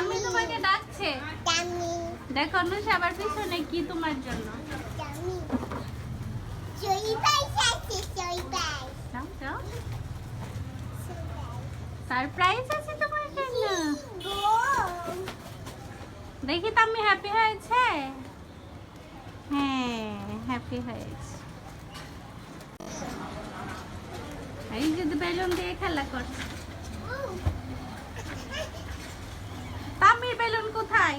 Tummy তোমাকে ডাকছে। Tummy দেখো অনুষা আবার পিছনে কি তোমার জন্য? টামি সই পাইস আছে যাও যাও সারপ্রাইজ আছে তোমার জন্য? দেখি তো আমি হ্যাপি হয়েছে? হ্যাঁ হ্যাপি হয়েছে। এই যদি বেলুন দিয়ে খেলা করছে তামির বেলুন কোথায়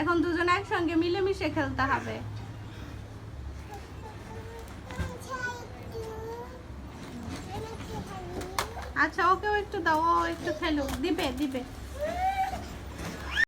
এখন দুজন একসঙ্গে মিলেমিশে খেলতে হবে। আচ্ছা ওকেও একটু দাও, ও একটু খেলুক। দিবে দিবে।